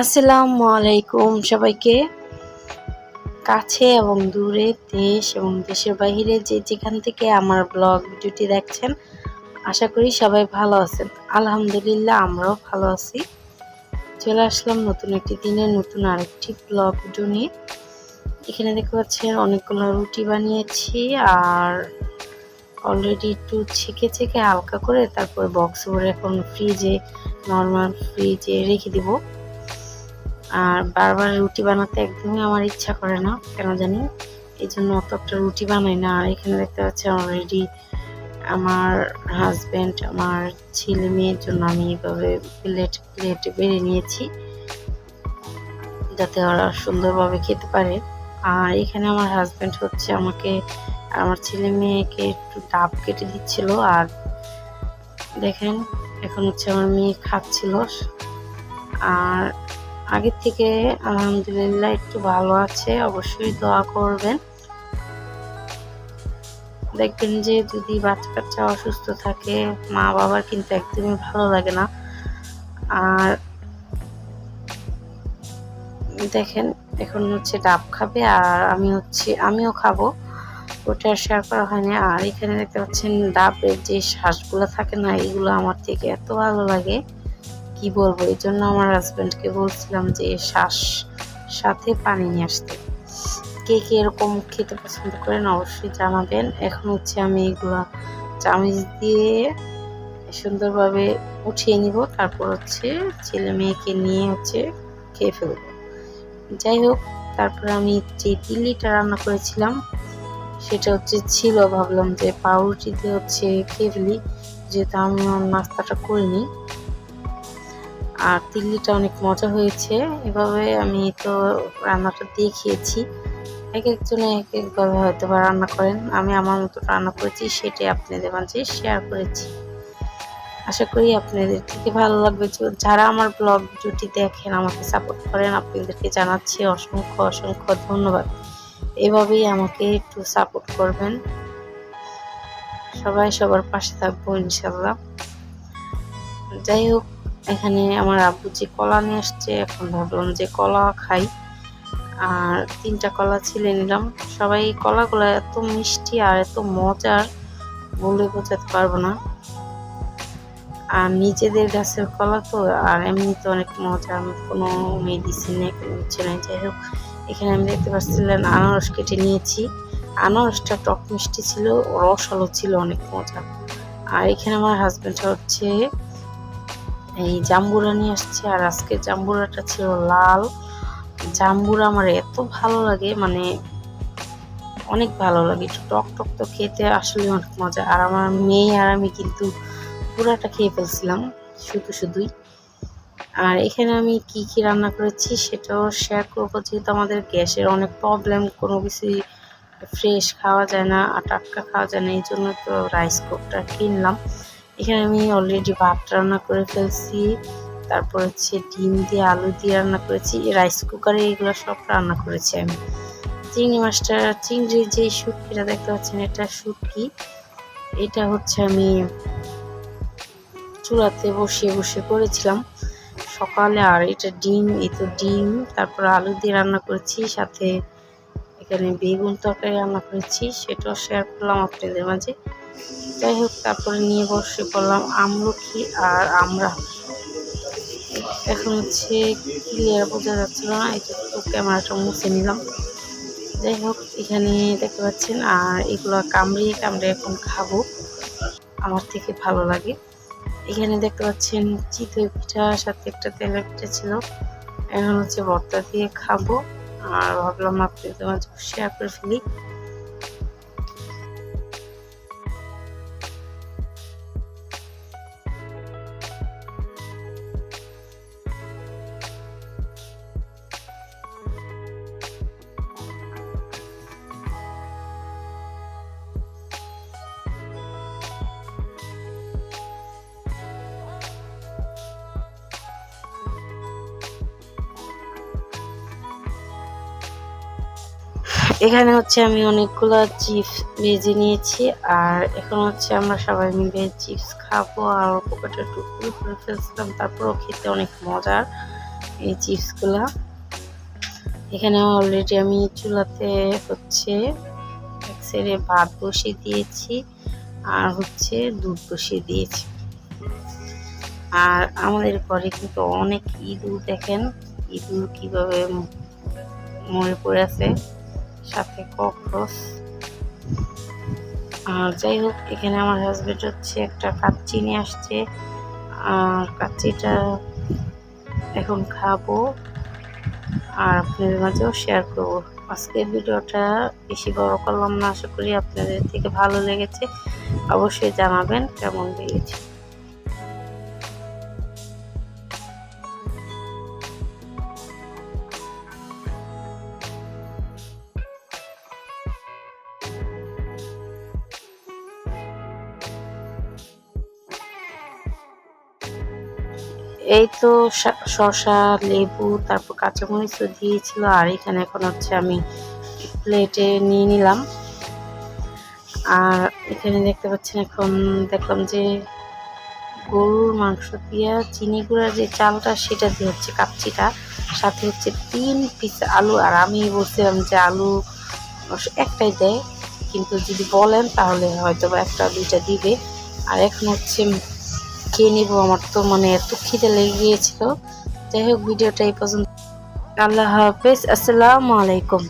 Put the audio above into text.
আসসালামু আলাইকুম সবাইকে। কাছে এবং দূরে দেশ এবং দেশের বাইরে যে যেখান থেকে আমার ব্লগ ভিডিওটি দেখছেন, আশা করি সবাই ভালো আছেন। আলহামদুলিল্লাহ, আমরাও ভালো আছি। চলে আসলাম নতুন একটি দিনে নতুন আরেকটি ব্লগ ভিডিও নিয়ে। এখানে দেখতে পাচ্ছেন অনেকগুলো রুটি বানিয়েছি আর অলরেডি একটু ছেঁকে ছেঁকে হালকা করে তারপর বক্স ভরে এখন ফ্রিজে নর্মাল ফ্রিজে রেখে দিব। আর বারবার রুটি বানাতে একদমই আমার ইচ্ছা করে না, কেন জানি? এই জন্য অত একটা রুটি বানাই না। আর এখানে দেখতে পাচ্ছি অলরেডি আমার হাজব্যান্ড আমার ছেলে মেয়ের জন্য আমি এভাবে প্লেট প্লেট বেড়ে নিয়েছি, যাতে ওরা সুন্দরভাবে খেতে পারে। আর এখানে আমার হাজব্যান্ড হচ্ছে আমাকে, আমার ছেলে মেয়েকে একটু ডাব কেটে দিচ্ছিল। আর দেখেন এখন হচ্ছে আমার মেয়ে খাচ্ছিল। আর আগের থেকে আলহামদুলিল্লাহ একটু ভালো আছে, অবশ্যই দোয়া করবেন। দেখবেন যে যদি বাচ্চা কাচ্চা অসুস্থ থাকে, মা বাবার কিন্তু একদমই ভালো লাগে না। আর দেখেন, এখন হচ্ছে ডাব খাবে আর আমি হচ্ছে, আমিও খাব। ওটা শেয়ার করা হয়নি। আর এখানে দেখতে পাচ্ছেন ডাবের যে শ্বাসগুলো থাকে না, এগুলো আমার থেকে এত ভালো লাগে। কি বলব? এই জন্য আমার হাজব্যান্ডকে বলছিলাম যে শ্বাস সাথে পানি নিয়ে আসতে। কে কে এরকম খেতে পছন্দ করেন অবশ্যই জানাবেন। এখন হচ্ছে আমি এগুলো চামিচ দিয়ে সুন্দরভাবে উঠিয়ে নিব। তারপর হচ্ছে ছেলে মেয়েকে নিয়ে হচ্ছে খেয়ে ফেলব। যাই হোক, তারপর আমি যে দিল্লিটা রান্না করেছিলাম সেটা হচ্ছে ছিল, ভাবলাম যে পাউরুটি দিয়ে হচ্ছে খেয়ে ফেলি যেহেতু আমি নাস্তাটা করিনি। আর তিল্লিটা অনেক মজা হয়েছে। এভাবে আমি তো রান্নাটা দেখিয়েছি। এক একজনে এক একভাবে হয়তো বা রান্না করেন। আমি আমার মতো রান্না করেছি, সেটাই আপনাদের মাঝে শেয়ার করেছি। আশা করি আপনাদের থেকে ভালো লাগবে। যারা আমার ব্লগ ভিডিওটি দেখেন, আমাকে সাপোর্ট করেন, আপনাদেরকে জানাচ্ছি অসংখ্য অসংখ্য ধন্যবাদ। এভাবেই আমাকে একটু সাপোর্ট করবেন। সবাই সবার পাশে থাকব ইনশাল্লাহ যাই হোক, এখানে আমার আব্বু যে কলা নিয়ে আসছে, এখন ভাবলাম যে কলা খাই। আর তিনটা কলা ছিলে নিলাম। সবাই কলাগুলো এত মিষ্টি আর এত মজার বলে বোঝাতে পারব না। আর নিজেদের গাছের কলা তো, আর এমনিতে অনেক মজা কোনো মেডিসিন কোনো কিছু নেই। যাই হোক এখানে আমি দেখতে পাচ্ছিলেন আনারস কেটে নিয়েছি। আনারসটা টক মিষ্টি ছিল রস রসালো ছিল, অনেক মজা। আর এখানে আমার হাজব্যান্ড হচ্ছে এই জাম্বুরা নিয়ে আসছে, আর আজকে জাম্বুরাটা ছিল লাল। জাম্বুরা আমার এত ভালো লাগে মানে অনেক ভালো লাগে। একটু টক টক তো খেতে আসলে অনেক মজা। আর আমার মেয়ে আর আমি কিন্তু পুরাটা খেয়ে ফেলছিলাম, শুধু শুধুই। আর এখানে আমি কি কি রান্না করেছি সেটাও শেয়ার করব, যেহেতু আমাদের গ্যাসের অনেক প্রবলেম কোনো কিছুই ফ্রেশ খাওয়া যায় না, আর টাটকা খাওয়া যায় না এই জন্য তো রাইস কুকটা কিনলাম। এখানে আমি অলরেডি ভাত রান্না করে ফেলছি, তারপর হচ্ছে ডিম দিয়ে আলু দিয়ে রান্না করেছি রাইস কুকারে এগুলো সব রান্না করেছি আমি। চিংড়ি মাছটা, চিংড়ির যে শুটকিটা দেখতে পাচ্ছেন, এটা শুটকি। এটা হচ্ছে আমি চুলাতে বসিয়ে বসিয়ে করেছিলাম। সকালে আর এটা ডিম, এই তো ডিম। তারপর আলু দিয়ে রান্না করেছি, সাথে এখানে বেগুন তরকারি রান্না করেছি, সেটাও শেয়ার করলাম আপনাদের মাঝে। যাই হোক, তারপরে নিয়ে বসে করলাম আমলকি আর আমরা। এখন হচ্ছে ক্লিয়ার বোঝা যাচ্ছিল না, এই তো ক্যামেরাটা মুছে নিলাম। যাই হোক, এখানে দেখতে পাচ্ছেন, আর এগুলো কামড়িয়ে কামড়িয়ে এখন খাব। আমার থেকে ভালো লাগে। এখানে দেখতে পাচ্ছেন চিতই পিঠা, সাথে একটা তেলের পিঠা ছিল। এখন হচ্ছে ভর্তা দিয়ে খাব। আর ভাবলাম আপনাদের মাঝে শেয়ার করে ফেলি। এখানে হচ্ছে আমি অনেকগুলো চিপস ভেজে নিয়েছি, আর এখন হচ্ছে আমরা সবাই মিলে চিপস খাব, আর পকেটে টুকরো করে ফেলছিলাম, তারপরও খেতে অনেক মজার এই চিপসগুলা। এখানে অলরেডি আমি চুলাতে হচ্ছে এক সাইডে ভাত বসিয়ে দিয়েছি, আর হচ্ছে দুধ বসিয়ে দিয়েছি। আর আমাদের ঘরে কিন্তু অনেক ইঁদুর দেখেন, ইঁদুর কীভাবে মরে পড়ে আছে সাথে ককরোচ। আর যাই হোক এখানে আমার হাজবেন্ড হচ্ছে একটা কাচ্চি নিয়ে আসছে। আর কাচ্চিটা এখন খাব। আর আপনাদের মাঝেও শেয়ার করব। আজকের ভিডিওটা বেশি বড় করলাম না, আশা করি আপনাদের থেকে ভালো লেগেছে। অবশ্যই জানাবেন কেমন লেগেছে। এই তো শা- শসা, লেবু, তারপর কাঁচামরিচও দিয়েছিল, আর এখানে এখন হচ্ছে আমি প্লেটে নিয়ে নিলাম। আর এখানে দেখতে পাচ্ছেন এখন দেখলাম যে গরুর মাংস দিয়া চিনি গুঁড়ার যে চালটা, সেটা দিয়ে হচ্ছে কাচ্চিটা, সাথে হচ্ছে তিন পিস আলু, আর আমি বলছিলাম যে আলু একটাই দেয়, কিন্তু যদি বলেন তাহলে হয়তো বা একটা দুইটা দিবে। আর এখন হচ্ছে খেয়ে নেব, আমার তো মানে এত খিদে লেগে গিয়েছিল। যাই হোক, ভিডিওটা এই পর্যন্ত। আল্লাহ হাফেজ, আসসালামু আলাইকুম।